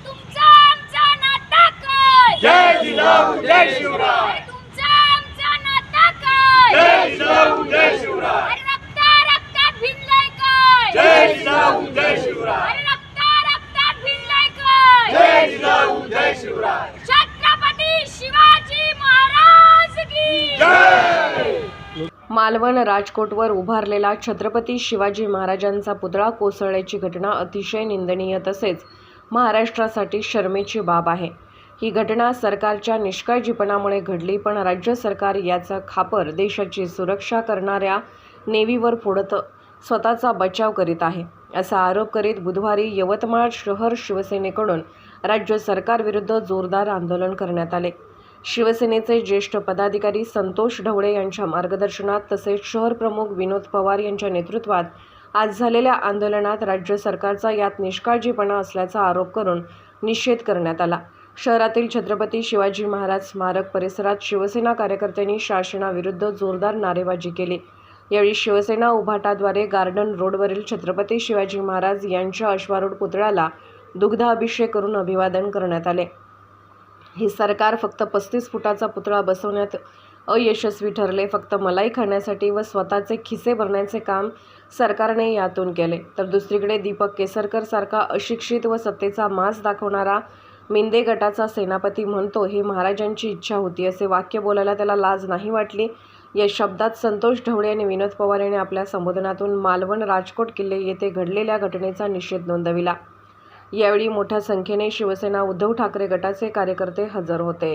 तुमचा आमचा नाटक जय जिजाऊ जय शिवराय. मालवण राजकोटवर उभारलेला छत्रपती शिवाजी महाराजांचा पुतळा कोसळल्याची घटना अतिशय निंदनीय तसेच महाराष्ट्रासाठी शर्मेची बाब आहे. ही घटना सरकारच्या निष्काळजीपणामुळे घडली पण राज्य सरकार याचा खापर देशाची सुरक्षा करणाऱ्या नेव्हीवर फोडत स्वतःचा बचाव करीत आहे असा आरोप करीत बुधवारी यवतमाळ शहर शिवसेनेकडून राज्य सरकारविरुद्ध जोरदार आंदोलन करण्यात आले. शिवसेनेचे ज्येष्ठ पदाधिकारी संतोष ढवळे यांच्या मार्गदर्शनात तसेच शहर प्रमुख विनोद पवार यांच्या नेतृत्वात आज झालेल्या आंदोलनात राज्य सरकारचा यात निष्काळजीपणा असल्याचा आरोप करून निषेध करण्यात आला. शहरातील छत्रपती शिवाजी महाराज स्मारक परिसरात शिवसेना कार्यकर्त्यांनी शासनाविरुद्ध जोरदार नारेबाजी केली. यावेळी शिवसेना उभाटाद्वारे गार्डन रोडवरील छत्रपती शिवाजी महाराज यांच्या अश्वारूढ पुतळ्याला दुग्धाभिषेक करून अभिवादन करण्यात आले. हे सरकार फक्त पस्तीस फुटाचा पुतळा बसवण्यात अयशस्वी ठरले. फक्त मलाई खाण्यासाठी व स्वतःचे खिसे भरण्याचे काम सरकारने यातून केले. तर दुसरीकडे दीपक केसरकर सारखा अशिक्षित व सत्तेचा मास दाखवणारा मिंदे गटाचा सेनापती म्हणतो ही महाराजांची इच्छा होती. असे वाक्य बोलायला त्याला लाज नाही वाटली. या शब्दात संतोष ढवळे आणि विनोद पवार यांनी आपल्या संबोधनातून मालवण राजकोट किल्ले येथे घडलेल्या घटनेचा निषेध नोंदविला. यावेळी मोठ्या संख्येने शिवसेना उद्धव ठाकरे गटाचे कार्यकर्ते हजर होते.